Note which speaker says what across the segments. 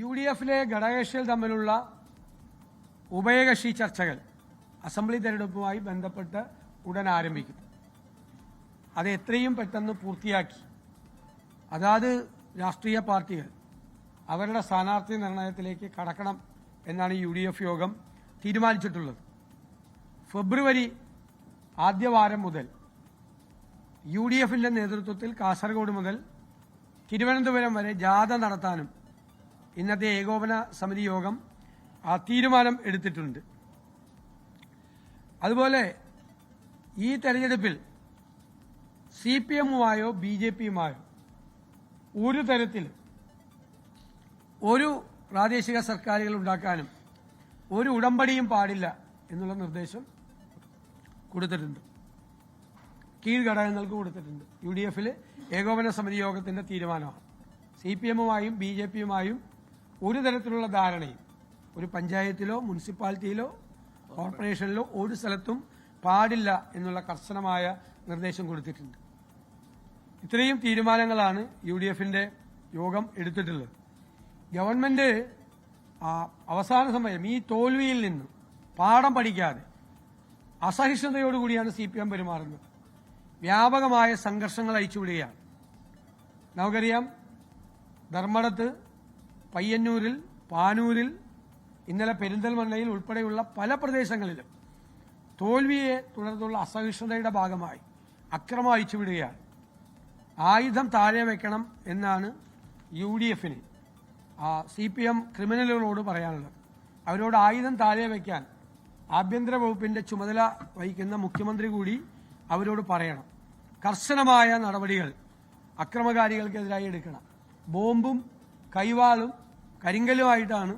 Speaker 1: U D എഫിലെ ഘടകകക്ഷികൾ തമ്മിലുള്ള ഉഭയകക്ഷി ചർച്ചകൾ അസംബ്ലി തെരഞ്ഞെടുപ്പുമായി ബന്ധപ്പെട്ട് ഉടൻ ആരംഭിക്കും. അത് എത്രയും പെട്ടെന്ന് പൂർത്തിയാക്കി അതാത് രാഷ്ട്രീയ പാർട്ടികൾ അവരുടെ സ്ഥാനാർത്ഥി നിർണയത്തിലേക്ക് കടക്കണം എന്നാണ് യു ഡി എഫ് യോഗം തീരുമാനിച്ചിട്ടുള്ളത്. ഫെബ്രുവരി ആദ്യവാരം മുതൽ യു ഡി എഫിന്റെ നേതൃത്വത്തിൽ കാസർഗോഡ് മുതൽ തിരുവനന്തപുരം വരെ ജാഥ നടത്താനും ഇന്നത്തെ ഏകോപന സമിതി യോഗം ആ തീരുമാനം എടുത്തിട്ടുണ്ട്. അതുപോലെ ഈ തെരഞ്ഞെടുപ്പിൽ സി പി എമ്മുമായോ ബി ജെ പിയുമായോ ഒരു തരത്തിൽ ഒരു പ്രാദേശിക സർക്കാരുകൾ ഉണ്ടാക്കാനും ഒരു ഉടമ്പടിയും പാടില്ല എന്നുള്ള നിർദ്ദേശം കൊടുത്തിട്ടുണ്ട്. കീഴ്ഘടകങ്ങൾക്ക് കൊടുത്തിട്ടുണ്ട്. യു ഡി എഫിൽ ഏകോപന സമിതി യോഗത്തിന്റെ തീരുമാനമാണ്. സി പി എമ്മുമായും ബി ജെ പിയുമായും ഒരു തരത്തിലുള്ള ധാരണയും ഒരു പഞ്ചായത്തിലോ മുനിസിപ്പാലിറ്റിയിലോ കോർപ്പറേഷനിലോ ഒരു സ്ഥലത്തും പാടില്ല എന്നുള്ള കർശനമായ നിർദ്ദേശം കൊടുത്തിട്ടുണ്ട്. ഇത്രയും തീരുമാനങ്ങളാണ് യു ഡി എഫിന്റെ യോഗം എടുത്തിട്ടുള്ളത്. ഗവൺമെന്റ് അവസാന സമയം ഈ തോൽവിയിൽ നിന്ന് പാഠം പഠിക്കാതെ അസഹിഷ്ണുതയോടുകൂടിയാണ് സി പി എം പെരുമാറുന്നത്. വ്യാപകമായ സംഘർഷങ്ങൾ അയച്ചുവിടുകയാണ്. നമുക്കറിയാം ധർമ്മടത്ത് പയ്യന്നൂരിൽ പാനൂരിൽ ഇന്നലെ പെരിന്തൽമണ്ണയിൽ ഉൾപ്പെടെയുള്ള പല പ്രദേശങ്ങളിലും തോൽവിയെ തുടർന്നുള്ള അസഹിഷ്ണുതയുടെ ഭാഗമായി അക്രമം അയച്ചുവിടുകയാണ് ആയുധം താഴെ വെക്കണം എന്നാണ് യു ഡി എഫിന് സി പി എം ക്രിമിനലുകളോട് പറയാനുള്ളത്. അവരോട് ആയുധം താഴെ വയ്ക്കാൻ ആഭ്യന്തര വകുപ്പിന്റെ ചുമതല വഹിക്കുന്ന മുഖ്യമന്ത്രി കൂടി അവരോട് പറയണം. കർശനമായ നടപടികൾ അക്രമകാരികൾക്കെതിരായി എടുക്കണം. ബോംബും കൈവാളും കരിങ്കല്ലുമായിട്ടാണ്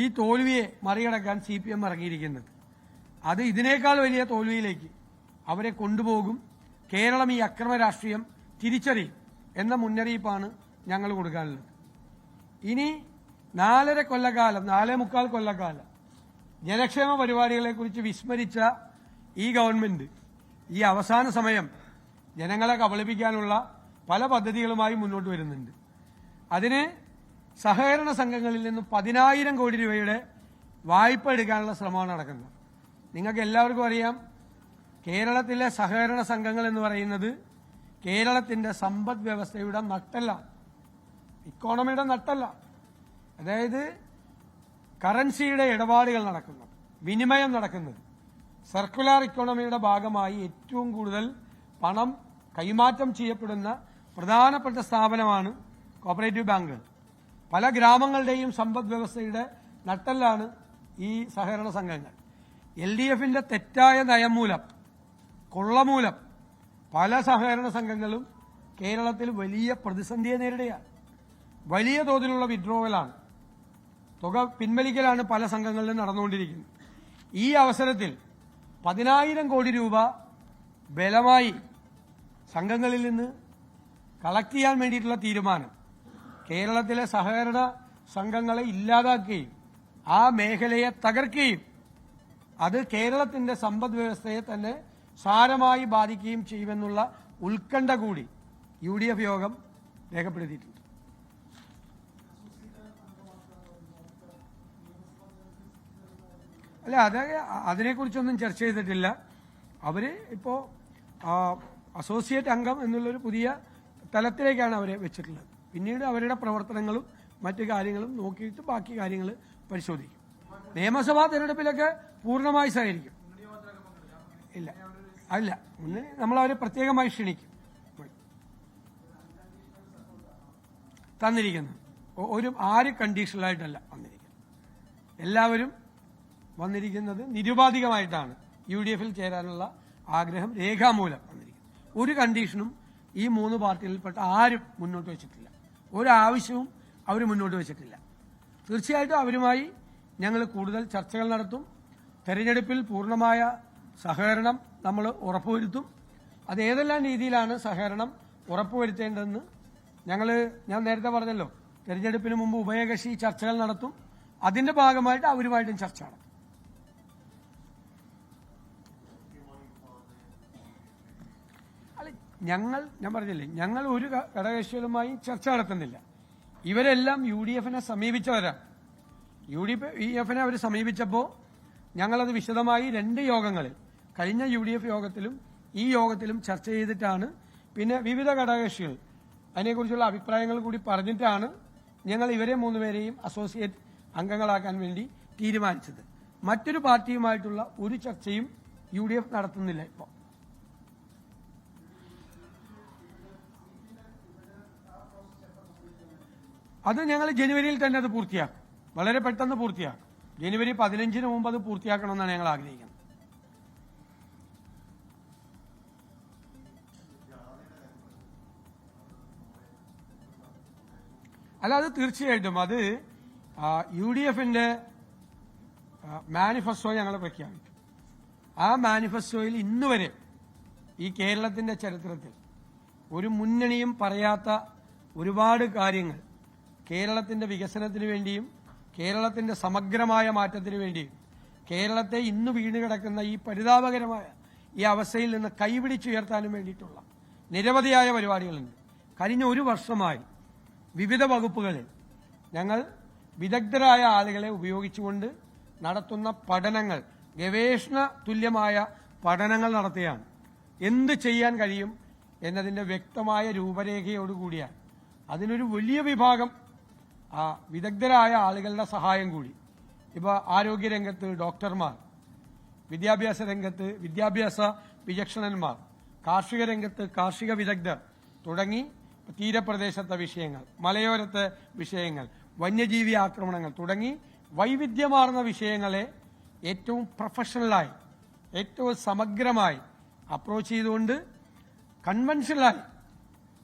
Speaker 1: ഈ തോൽവിയെ മറികടക്കാൻ സി പി എം ഇറങ്ങിയിരിക്കുന്നത്. അത് ഇതിനേക്കാൾ വലിയ തോൽവിയിലേക്ക് അവരെ കൊണ്ടുപോകും. കേരളം ഈ അക്രമ രാഷ്ട്രീയം തിരിച്ചറിയും എന്ന മുന്നറിയിപ്പാണ് ഞങ്ങൾ കൊടുക്കാനുള്ളത്. ഇനി നാലര കൊല്ലക്കാലം നാലേ മുക്കാൽ കൊല്ലക്കാലം ജനക്ഷേമ പരിപാടികളെക്കുറിച്ച് വിസ്മരിച്ച ഈ ഗവൺമെന്റ് ഈ അവസാന സമയം ജനങ്ങളെ കബളിപ്പിക്കാനുള്ള പല പദ്ധതികളുമായി മുന്നോട്ട് വരുന്നുണ്ട്. അതിന് സഹകരണ സംഘങ്ങളിൽ നിന്നും പതിനായിരം കോടി രൂപയുടെ വായ്പ എടുക്കാനുള്ള ശ്രമമാണ് നടക്കുന്നത്. നിങ്ങൾക്ക് എല്ലാവർക്കും അറിയാം കേരളത്തിലെ സഹകരണ സംഘങ്ങൾ എന്ന് പറയുന്നത് കേരളത്തിന്റെ സമ്പദ് വ്യവസ്ഥയുടെ നട്ടല്ല. ഇക്കോണമിയുടെ നട്ടല്ല. അതായത് കറൻസിയുടെ ഇടപാടുകൾ നടക്കുന്നത് വിനിമയം നടക്കുന്നത്. സർക്കുലർ ഇക്കോണമിയുടെ ഭാഗമായി ഏറ്റവും കൂടുതൽ പണം കൈമാറ്റം ചെയ്യപ്പെടുന്ന പ്രധാനപ്പെട്ട സ്ഥാപനമാണ് കോപ്പറേറ്റീവ് ബാങ്കുകൾ പല ഗ്രാമങ്ങളുടെയും സമ്പദ് വ്യവസ്ഥയുടെ നട്ടല്ലാണ് ഈ സഹകരണ സംഘങ്ങൾ. എൽ ഡി എഫിന്റെ തെറ്റായ നയം മൂലം കൊള്ളമൂലം പല സഹകരണ സംഘങ്ങളും കേരളത്തിൽ വലിയ പ്രതിസന്ധിയെ നേരിടുകയാണ്. വലിയ തോതിലുള്ള വിഡ്രോവലാണ് തുക പിൻവലിക്കലാണ് പല സംഘങ്ങളിലും നടന്നുകൊണ്ടിരിക്കുന്നത്. ഈ അവസരത്തിൽ പതിനായിരം കോടി രൂപ ബലമായി സംഘങ്ങളിൽ നിന്ന് കളക്ട് ചെയ്യാൻ വേണ്ടിയിട്ടുള്ള തീരുമാനം കേരളത്തിലെ സഹകരണ സംഘങ്ങളെ ഇല്ലാതാക്കുകയും ആ മേഖലയെ തകർക്കുകയും അത് കേരളത്തിന്റെ സമ്പദ് വ്യവസ്ഥയെ തന്നെ സാരമായി ബാധിക്കുകയും ചെയ്യുമെന്നുള്ള ഉത്കണ്ഠ കൂടി യു ഡി എഫ് യോഗം രേഖപ്പെടുത്തിയിട്ടുണ്ട്. അല്ല അത് അതിനെക്കുറിച്ചൊന്നും ചർച്ച ചെയ്തിട്ടില്ല. അവർ ഇപ്പോ അസോസിയേറ്റ് അംഗം എന്നുള്ളൊരു പുതിയ തലത്തിലേക്കാണ് അവരെ വെച്ചിട്ടുള്ളത്. പിന്നീട് അവരുടെ പ്രവർത്തനങ്ങളും മറ്റു കാര്യങ്ങളും നോക്കിയിട്ട് ബാക്കി കാര്യങ്ങൾ പരിശോധിക്കും. നിയമസഭാ തെരഞ്ഞെടുപ്പിലൊക്കെ പൂർണമായി സഹകരിക്കും. ഇല്ല. അല്ല. മുന്നേ നമ്മൾ അവരെ പ്രത്യേകമായി ക്ഷണിക്കും. തന്നിരിക്കുന്നു. ഒരു ആര് കണ്ടീഷണലായിട്ടല്ല വന്നിരിക്കുന്നത്. എല്ലാവരും വന്നിരിക്കുന്നത് നിരുപാധികമായിട്ടാണ്. യു ഡി എഫിൽ ചേരാനുള്ള ആഗ്രഹം രേഖാമൂലം വന്നിരിക്കുന്നത്. ഒരു കണ്ടീഷനും ഈ മൂന്ന് പാർട്ടികളിൽപ്പെട്ട ആരും മുന്നോട്ട് വെച്ചിട്ടില്ല. ഒരാവശ്യവും അവർ മുന്നോട്ട് വെച്ചിട്ടില്ല. തീർച്ചയായിട്ടും അവരുമായി ഞങ്ങൾ കൂടുതൽ ചർച്ചകൾ നടത്തും. തെരഞ്ഞെടുപ്പിൽ പൂർണമായ സഹകരണം നമ്മൾ ഉറപ്പുവരുത്തും. അത് ഏതെല്ലാം രീതിയിലാണ് സഹകരണം ഉറപ്പുവരുത്തേണ്ടതെന്ന് ഞങ്ങൾ ഞാൻ നേരത്തെ പറഞ്ഞല്ലോ തെരഞ്ഞെടുപ്പിന് മുമ്പ് ഉഭയകക്ഷി ചർച്ചകൾ നടത്തും. അതിന്റെ ഭാഗമായിട്ട് അവരുമായിട്ടും ചർച്ച നടത്തും. ഞങ്ങൾ ഞാൻ പറഞ്ഞില്ലേ ഞങ്ങൾ ഒരു ഘടകകക്ഷികളുമായി ചർച്ച നടത്തുന്നില്ല. ഇവരെല്ലാം യു ഡി എഫിനെ സമീപിച്ചവരാണ്. യു ഡി എഫിനെ അവർ സമീപിച്ചപ്പോൾ ഞങ്ങളത് വിശദമായി രണ്ട് യോഗങ്ങളിൽ കഴിഞ്ഞ യു ഡി എഫ് യോഗത്തിലും ഈ യോഗത്തിലും ചർച്ച ചെയ്തിട്ടാണ്. പിന്നെ വിവിധ ഘടകകക്ഷികൾ അതിനെക്കുറിച്ചുള്ള അഭിപ്രായങ്ങൾ കൂടി പറഞ്ഞിട്ടാണ് ഞങ്ങൾ ഇവരെ മൂന്നുപേരെയും അസോസിയേറ്റ് അംഗങ്ങളാക്കാൻ വേണ്ടി തീരുമാനിച്ചത്. മറ്റൊരു പാർട്ടിയുമായിട്ടുള്ള ഒരു ചർച്ചയും യു നടത്തുന്നില്ല ഇപ്പോൾ അത് ഞങ്ങൾ ജനുവരിയിൽ തന്നെ അത് പൂർത്തിയാക്കും. വളരെ പെട്ടെന്ന് പൂർത്തിയാക്കും. ജനുവരി പതിനഞ്ചിന് മുമ്പ് അത് പൂർത്തിയാക്കണമെന്നാണ് ഞങ്ങൾ ആഗ്രഹിക്കുന്നത്. അല്ല അത് തീർച്ചയായിട്ടും അത് യു ഡി എഫിന്റെ മാനിഫെസ്റ്റോ ഞങ്ങൾ പ്രഖ്യാപിക്കും. ആ മാനിഫെസ്റ്റോയിൽ ഇന്നുവരെ ഈ കേരളത്തിന്റെ ചരിത്രത്തിൽ ഒരു മുന്നണിയും പറയാത്ത ഒരുപാട് കാര്യങ്ങൾ കേരളത്തിന്റെ വികസനത്തിന് വേണ്ടിയും കേരളത്തിന്റെ സമഗ്രമായ മാറ്റത്തിന് വേണ്ടിയും കേരളത്തെ ഇന്ന് വീണ് കിടക്കുന്ന ഈ പരിതാപകരമായ ഈ അവസ്ഥയിൽ നിന്ന് കൈപിടിച്ചുയർത്താനും വേണ്ടിയിട്ടുള്ള നിരവധിയായ പരിപാടികളുണ്ട്. കഴിഞ്ഞ ഒരു വർഷമായി വിവിധ വകുപ്പുകളിൽ ഞങ്ങൾ വിദഗ്ധരായ ആളുകളെ ഉപയോഗിച്ചുകൊണ്ട് നടത്തുന്ന പഠനങ്ങൾ ഗവേഷണ തുല്യമായ പഠനങ്ങൾ നടത്തുകയാണ്. എന്ത് ചെയ്യാൻ കഴിയും എന്നതിന്റെ വ്യക്തമായ രൂപരേഖയോടുകൂടിയാണ്. അതിനൊരു വലിയ വിഭാഗം വിദഗ്ധരായ ആളുകളുടെ സഹായം കൂടി. ഇപ്പോൾ ആരോഗ്യരംഗത്ത് ഡോക്ടർമാർ വിദ്യാഭ്യാസ രംഗത്ത് വിദ്യാഭ്യാസ വിചക്ഷണന്മാർ കാർഷിക രംഗത്ത് കാർഷിക വിദഗ്ധർ തുടങ്ങി തീരപ്രദേശത്തെ വിഷയങ്ങൾ മലയോരത്തെ വിഷയങ്ങൾ വന്യജീവി ആക്രമണങ്ങൾ തുടങ്ങി വൈവിധ്യമാർന്ന വിഷയങ്ങളെ ഏറ്റവും പ്രൊഫഷണലായി ഏറ്റവും സമഗ്രമായി അപ്രോച്ച് ചെയ്തുകൊണ്ട് കൺവെൻഷനായി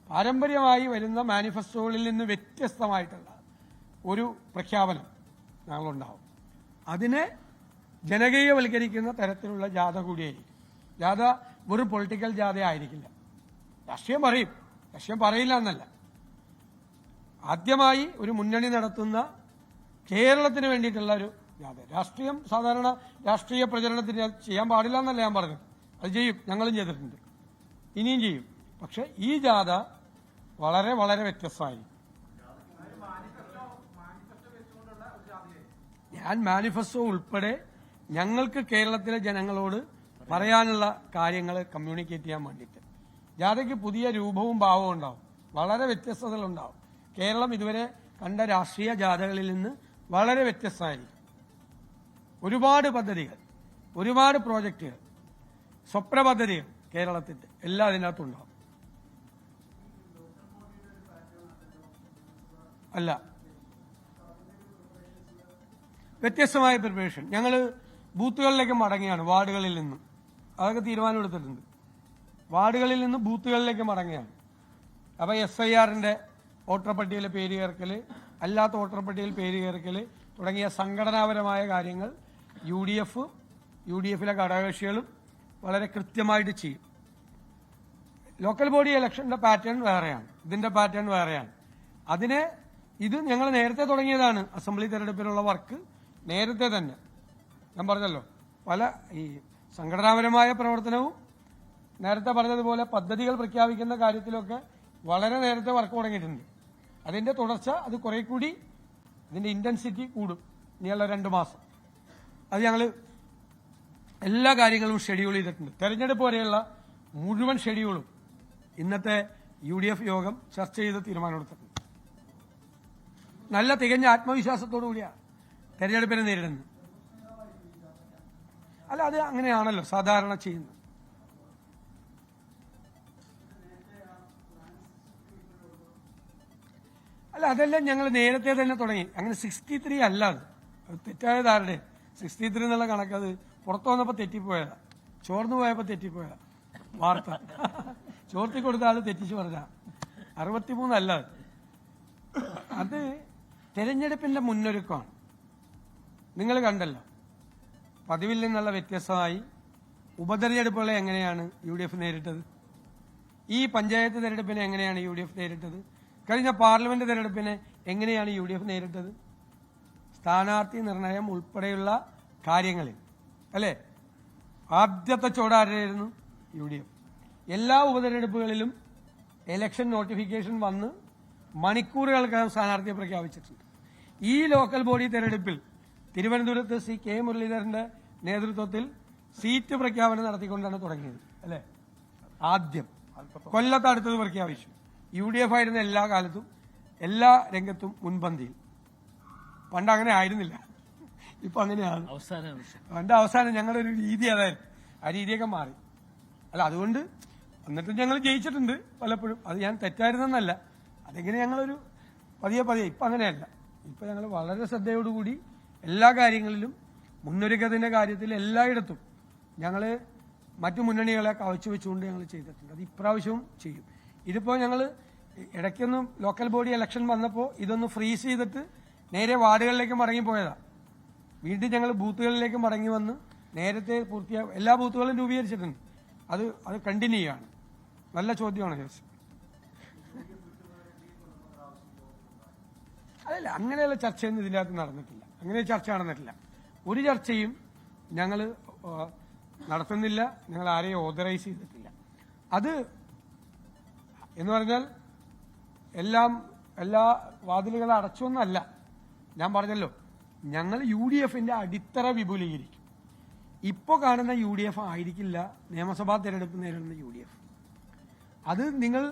Speaker 1: പാരമ്പര്യമായി വരുന്ന മാനിഫെസ്റ്റോകളിൽ നിന്ന് വ്യത്യസ്തമായിട്ടുള്ള ഒരു പ്രഖ്യാപനം ഞങ്ങളുണ്ടാവും. അതിനെ ജനകീയവൽക്കരിക്കുന്ന തരത്തിലുള്ള ജാഥ കൂടിയായിരിക്കും. ജാഥ വെറും പൊളിറ്റിക്കൽ ജാഥ ആയിരിക്കില്ല. രാഷ്ട്രീയം പറയും. രാഷ്ട്രീയം പറയില്ല എന്നല്ല. ആദ്യമായി ഒരു മുന്നണി നടത്തുന്ന കേരളത്തിന് വേണ്ടിയിട്ടുള്ള ഒരു ജാഥ. രാഷ്ട്രീയം സാധാരണ രാഷ്ട്രീയ പ്രചരണത്തിന് ചെയ്യാൻ പാടില്ല എന്നല്ല ഞാൻ പറഞ്ഞത്. അത് ചെയ്യും. ഞങ്ങളും ചെയ്തിട്ടുണ്ട്. ഇനിയും ചെയ്യും. പക്ഷെ ഈ ജാഥ വളരെ വളരെ വ്യത്യസ്തമായിരിക്കും. ഞാൻ മാനിഫെസ്റ്റോ ഉൾപ്പെടെ ഞങ്ങൾക്ക് കേരളത്തിലെ ജനങ്ങളോട് പറയാനുള്ള കാര്യങ്ങൾ കമ്മ്യൂണിക്കേറ്റ് ചെയ്യാൻ വേണ്ടിയിട്ട്. ജാഥയ്ക്ക് പുതിയ രൂപവും ഭാവവും ഉണ്ടാവും. വളരെ വ്യത്യസ്തതകളുണ്ടാവും കേരളം ഇതുവരെ കണ്ട രാഷ്ട്രീയ ജാഥകളിൽ നിന്ന് വളരെ വ്യത്യസ്തമായിരിക്കും. ഒരുപാട് പദ്ധതികൾ ഒരുപാട് പ്രോജക്റ്റുകൾ സ്വപ്ന പദ്ധതികൾ കേരളത്തിന്റെ എല്ലാം അതിനകത്തുണ്ടാവും. അല്ല വ്യത്യസ്തമായ പ്രിപ്പറേഷൻ ഞങ്ങൾ ബൂത്തുകളിലേക്ക് മടങ്ങിയാണ് വാർഡുകളിൽ നിന്നും. അതൊക്കെ തീരുമാനമെടുത്തിട്ടുണ്ട് വാർഡുകളിൽ നിന്ന് ബൂത്തുകളിലേക്ക് മടങ്ങുകയാണ്. അപ്പോൾ എസ് ഐ ആറിന്റെ വോട്ടർ പട്ടികയിലെ പേര് ചേർക്കൽ അല്ലാത്ത വോട്ടർ പട്ടികയിൽ പേര് ചേർക്കൽ തുടങ്ങിയ സംഘടനാപരമായ കാര്യങ്ങൾ U D F U D എഫിലെ ഘടകകക്ഷികളും വളരെ കൃത്യമായിട്ട് ചെയ്യും. ലോക്കൽ ബോഡി ഇലക്ഷന്റെ പാറ്റേൺ വേറെയാണ്. ഇതിന്റെ പാറ്റേൺ വേറെയാണ്. അതിനെ ഇത് ഞങ്ങൾ നേരത്തെ തുടങ്ങിയതാണ്. അസംബ്ലി തെരഞ്ഞെടുപ്പിനുള്ള വർക്ക് നേരത്തെ തന്നെ ഞാൻ പറഞ്ഞല്ലോ പല ഈ സംഘടനാപരമായ പ്രവർത്തനവും നേരത്തെ പറഞ്ഞതുപോലെ പദ്ധതികൾ പ്രഖ്യാപിക്കുന്ന കാര്യത്തിലൊക്കെ വളരെ നേരത്തെ വർക്ക് തുടങ്ങിയിട്ടുണ്ട്. അതിന്റെ തുടർച്ച അത് കുറെ കൂടി ഇതിന്റെ ഇന്റൻസിറ്റി കൂടും. ഇനിയുള്ള രണ്ട് മാസം. അത് ഞങ്ങൾ എല്ലാ കാര്യങ്ങളും ഷെഡ്യൂൾ ചെയ്തിട്ടുണ്ട്. തെരഞ്ഞെടുപ്പ് വരെയുള്ള മുഴുവൻ ഷെഡ്യൂളും ഇന്നത്തെ യു ഡി എഫ് യോഗം ചർച്ച ചെയ്ത് തീരുമാനമെടുത്തിട്ടുണ്ട്. നല്ല തികഞ്ഞ ആത്മവിശ്വാസത്തോടു കൂടിയാണ്. തെരഞ്ഞെടുപ്പിനെ നേരിടുന്നത്. അല്ല അത് അങ്ങനെയാണല്ലോ സാധാരണ ചെയ്യുന്നത്. അല്ല അതെല്ലാം ഞങ്ങൾ നേരത്തെ തന്നെ തുടങ്ങി. അങ്ങനെ സിക്സ്റ്റി ത്രീ അല്ല അത്. തെറ്റായ ധാരണ സിക്സ്റ്റി ത്രീ എന്നുള്ള കണക്ക് അത് പുറത്തു വന്നപ്പോൾ തെറ്റിപ്പോയതാ. ചോർന്നു പോയപ്പോൾ തെറ്റിപ്പോയതാ. വാർത്ത. ചോർത്തി കൊടുത്ത ആൾ തെറ്റിച്ചു പറഞ്ഞ. അറുപത്തിമൂന്നല്ല അത് തെരഞ്ഞെടുപ്പിന്റെ മുന്നൊരുക്കമാണ്. നിങ്ങൾ കണ്ടല്ലോ. പതിവിൽ നിന്നുള്ള വ്യത്യസ്തമായി ഉപതെരഞ്ഞെടുപ്പുകളെ എങ്ങനെയാണ് യു ഡി എഫ് നേരിട്ടത്? ഈ പഞ്ചായത്ത് തെരഞ്ഞെടുപ്പിനെ എങ്ങനെയാണ് യു ഡി എഫ് നേരിട്ടത്? കഴിഞ്ഞ പാർലമെന്റ് തെരഞ്ഞെടുപ്പിനെ എങ്ങനെയാണ് യു ഡി എഫ് നേരിട്ടത്? സ്ഥാനാർത്ഥി നിർണയം ഉൾപ്പെടെയുള്ള കാര്യങ്ങളിൽ അല്ലേ? ആദ്യത്തെ ചോടാരായിരുന്നു യു ഡി എഫ്. എല്ലാ ഉപതെരഞ്ഞെടുപ്പുകളിലും ഇലക്ഷൻ നോട്ടിഫിക്കേഷൻ വന്ന് മണിക്കൂറുകൾക്കകം സ്ഥാനാർത്ഥിയെ പ്രഖ്യാപിച്ചിട്ടുണ്ട്. ഈ ലോക്കൽ ബോഡി തെരഞ്ഞെടുപ്പിൽ തിരുവനന്തപുരത്ത് സി കെ മുരളീധരന്റെ നേതൃത്വത്തിൽ സീറ്റ് പ്രഖ്യാപനം നടത്തിക്കൊണ്ടാണ് തുടങ്ങിയത് അല്ലെ? ആദ്യം. കൊല്ലത്ത് അടുത്തത് പ്രഖ്യാപിച്ചു. യു ഡി എഫ് ആയിരുന്ന എല്ലാ കാലത്തും എല്ലാ രംഗത്തും മുൻപന്തിയിൽ. പണ്ട് അങ്ങനെ ആയിരുന്നില്ല. ഇപ്പൊ അങ്ങനെയാണ്. പണ്ട് അവസാനം ഞങ്ങളുടെ ഒരു രീതി അതായിരുന്നു. ആ രീതിയൊക്കെ മാറി. അല്ല അതുകൊണ്ട് എന്നിട്ടും ഞങ്ങൾ ജയിച്ചിട്ടുണ്ട് പലപ്പോഴും. അത് ഞാൻ തെറ്റായിരുന്നെന്നല്ല. അതെങ്ങനെ ഞങ്ങളൊരു പതിയെ പതിയെ ഇപ്പം അങ്ങനെയല്ല. ഇപ്പം ഞങ്ങൾ വളരെ ശ്രദ്ധയോടുകൂടി എല്ലാ കാര്യങ്ങളിലും മുന്നൊരുക്കത്തിന്റെ കാര്യത്തിൽ എല്ലായിടത്തും ഞങ്ങൾ മറ്റു മുന്നണികളെ കവച്ചു വെച്ചുകൊണ്ട് ഞങ്ങൾ ചെയ്തിട്ടുണ്ട്. അത് ഇപ്രാവശ്യവും ചെയ്യും. ഇതിപ്പോൾ ഞങ്ങൾ ഇടയ്ക്കൊന്നും ലോക്കൽ ബോഡി ഇലക്ഷൻ വന്നപ്പോൾ ഇതൊന്ന് ഫ്രീസ് ചെയ്തിട്ട് നേരെ വാർഡുകളിലേക്ക് മടങ്ങിപ്പോയതാണ് വീണ്ടും ഞങ്ങൾ ബൂത്തുകളിലേക്ക് മടങ്ങി വന്ന് നേരത്തെ പൂർത്തിയാ എല്ലാ ബൂത്തുകളും രൂപീകരിച്ചിട്ടുണ്ട്. അത് അത് കണ്ടിന്യൂ ചെയ്യാണ്. നല്ല ചോദ്യമാണ് ജോസ്. അതല്ല അങ്ങനെയുള്ള ചർച്ചയൊന്നും ഇതിന്റെ അകത്ത് നടന്നിട്ടില്ല. അങ്ങനെ ചർച്ച നടന്നിട്ടില്ല. ഒരു ചർച്ചയും ഞങ്ങൾ നടത്തുന്നില്ല. ഞങ്ങൾ ആരെയും ഓതറൈസ് ചെയ്തിട്ടില്ല. അത് എന്ന് പറഞ്ഞാൽ എല്ലാം എല്ലാ വാതിലുകളും അടച്ചൊന്നല്ല. ഞാൻ പറഞ്ഞല്ലോ ഞങ്ങൾ യു ഡി എഫിന്റെ അടിത്തറ വിപുലീകരിക്കും. ഇപ്പോൾ കാണുന്ന യു ഡി എഫ് ആയിരിക്കില്ല. നിയമസഭാ തെരഞ്ഞെടുപ്പ് നേരിടുന്ന യു ഡി എഫ് അത് നിങ്ങൾ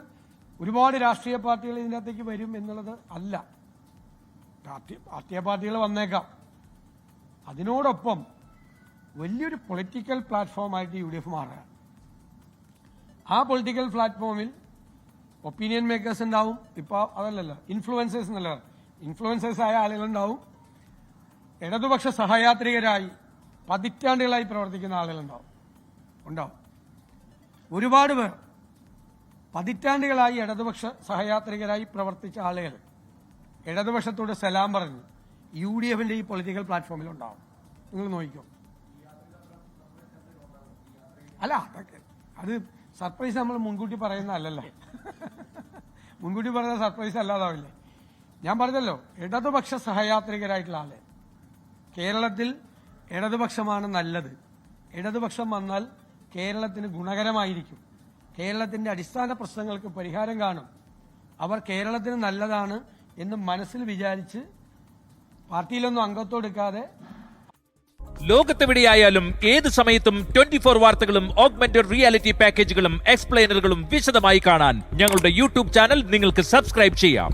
Speaker 1: ഒരുപാട് രാഷ്ട്രീയ പാർട്ടികൾ ഇതിനകത്തേക്ക് വരും എന്നുള്ളത് അല്ല. രാഷ്ട്രീയ പാർട്ടികൾ വന്നേക്കാം. അതിനോടൊപ്പം വലിയൊരു പൊളിറ്റിക്കൽ പ്ലാറ്റ്ഫോമായിട്ട് യു ഡി എഫ് മാറുക ആ പൊളിറ്റിക്കൽ പ്ലാറ്റ്ഫോമിൽ ഒപ്പീനിയൻ മേക്കേഴ്സ് ഉണ്ടാവും. ഇപ്പോൾ അതല്ലല്ലോ ഇൻഫ്ലുവൻസേഴ്സ് എന്നല്ല ഇൻഫ്ലുവൻസേഴ്സ് ആയ ആളുകളുണ്ടാവും ഇടതുപക്ഷ സഹയാത്രികരായി പതിറ്റാണ്ടുകളായി പ്രവർത്തിക്കുന്ന ആളുകളുണ്ടാവും ഉണ്ടാവും. ഒരുപാട് പേർ പതിറ്റാണ്ടുകളായി ഇടതുപക്ഷ സഹയാത്രികരായി പ്രവർത്തിച്ച ആളുകൾ ഇടതുപക്ഷത്തോട് സലാം പറഞ്ഞ് യു ഡി എഫിന്റെ ഈ പൊളിറ്റിക്കൽ പ്ലാറ്റ്ഫോമിൽ ഉണ്ടാവും നിങ്ങൾ നോക്കിക്കോ. അല്ല അതൊക്കെ അത് സർപ്രൈസ് നമ്മൾ മുൻകൂട്ടി പറയുന്ന അല്ലല്ലോ. മുൻകൂട്ടി പറയുന്ന സർപ്രൈസ് അല്ലാതാവില്ലേ? ഞാൻ പറഞ്ഞല്ലോ ഇടതുപക്ഷ സഹയാത്രികരായിട്ടുള്ള ആൾ. കേരളത്തിൽ ഇടതുപക്ഷമാണ് നല്ലത്. ഇടതുപക്ഷം വന്നാൽ കേരളത്തിന് ഗുണകരമായിരിക്കും. കേരളത്തിന്റെ അടിസ്ഥാന പ്രശ്നങ്ങൾക്ക് പരിഹാരം കാണും. അവർ കേരളത്തിന് നല്ലതാണ് എന്ന് മനസ്സിൽ വിചാരിച്ച് പാർട്ടിയിലൊന്നും അംഗത്വം എടുക്കാതെ
Speaker 2: ലോകത്തെവിടെയായാലും ഏത് സമയത്തും ട്വന്റി ഫോർ വാർത്തകളും ഓഗ്മെന്റഡ് റിയാലിറ്റി പാക്കേജുകളും എക്സ്പ്ലെയിനറുകളും വിശദമായി കാണാൻ ഞങ്ങളുടെ യൂട്യൂബ് ചാനൽ നിങ്ങൾക്ക് സബ്സ്ക്രൈബ് ചെയ്യാം.